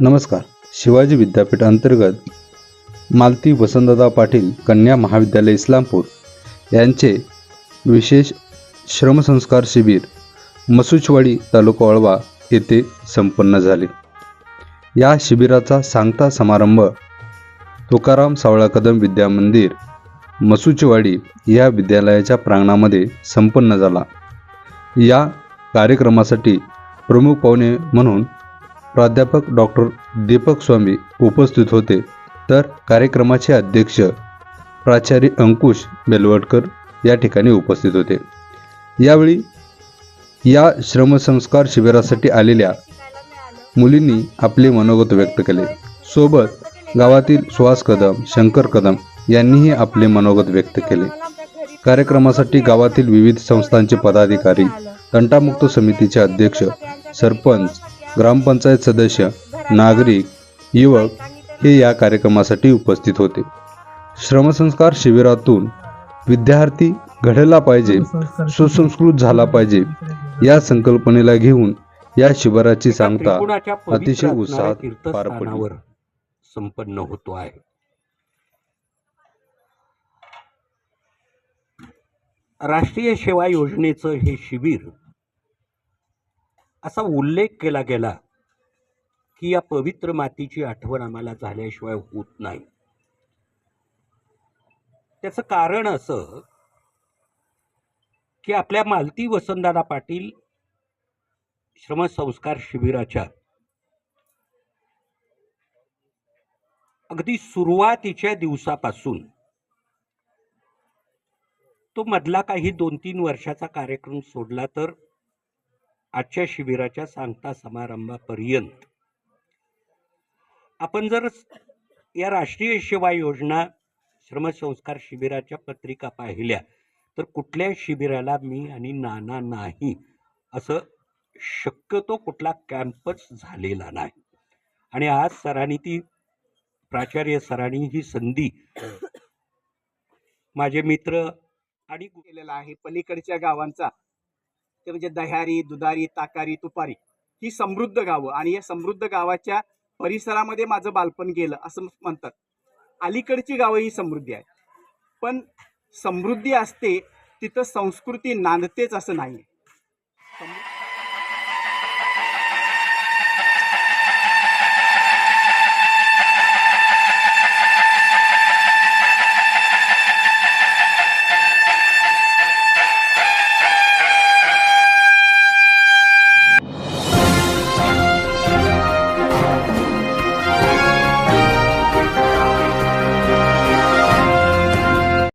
नमस्कार. शिवाजी विद्यापीठ अंतर्गत मालती वसंतदादा पाटील कन्या महाविद्यालय इस्लामपूर यांचे विशेष श्रमसंस्कार शिबिर मसुचवाडी तालुका वळवा येथे संपन्न झाले. या शिबिराचा सांगता समारंभ तुकाराम सावळा कदम विद्या मंदिर मसुचवाडी या विद्यालयाच्या प्रांगणामध्ये संपन्न झाला. या कार्यक्रमासाठी प्रमुख पाहुणे म्हणून प्राध्यापक डॉक्टर दीपक स्वामी उपस्थित होते. तर कार्यक्रमाचे अध्यक्ष प्राचार्य अंकुश बेलवडकर या ठिकाणी उपस्थित होते. यावेळी या श्रमसंस्कार शिबिरासाठी आलेल्या मुलींनी आपले मनोगत व्यक्त केले. सोबत गावातील सुहास कदम शंकर कदम यांनीही आपले मनोगत व्यक्त केले. कार्यक्रमासाठी गावातील विविध संस्थांचे पदाधिकारी तंटामुक्त समितीचे अध्यक्ष सरपंच ग्रामपंचायत सदस्य नागरिक युवक हे या कार्यक्रमासाठी उपस्थित होते श्रमसंस्कार शिबिरातून विद्यार्थी घडला पाहिजे सुसंस्कृत झाला पाहिजे या संकल्पनेला घेऊन या शिबिराची सांगता अतिशय उत्साहात पार पडली. संपन्न होतो आहे राष्ट्रीय सेवा योजनेचं हे शिबिर असा उल्लेख केला गेला की या पवित्र मातीची आठवण आम्हाला झाल्याशिवाय होत नाही. त्याचं कारण असं की आपल्या मालती वसंतदादा पाटील श्रमसंस्कार शिबिराच्या अगदी सुरुवातीच्या दिवसापासून तो मधला काही दोन तीन वर्षाचा कार्यक्रम सोडला तर आजच्या शिबिराच्या सांगता समारंभापर्यंत. आपण जर या राष्ट्रीय सेवा योजना श्रमसंस्कार शिबिराच्या पत्रिका पाहिल्या तर कुठल्या शिबिराला मी आणि नाना नाही असं शक्यतो कुठला कॅम्पच झालेला नाही. आणि आज सरांनी ती प्राचार्य सरांनी ही संधी माझे मित्र आणि गेलेला आहे. पलीकडच्या गावांचा ते म्हणजे दह्यारी दुधारी ताकारी तुपारी ही समृद्ध गावं. आणि या समृद्ध गावाच्या परिसरामध्ये माझं बालपण गेलं असं म्हणतात. अलीकडची गावं ही समृद्धी आहे पण समृद्धी असते तिथं संस्कृती नांदतेच असं नाही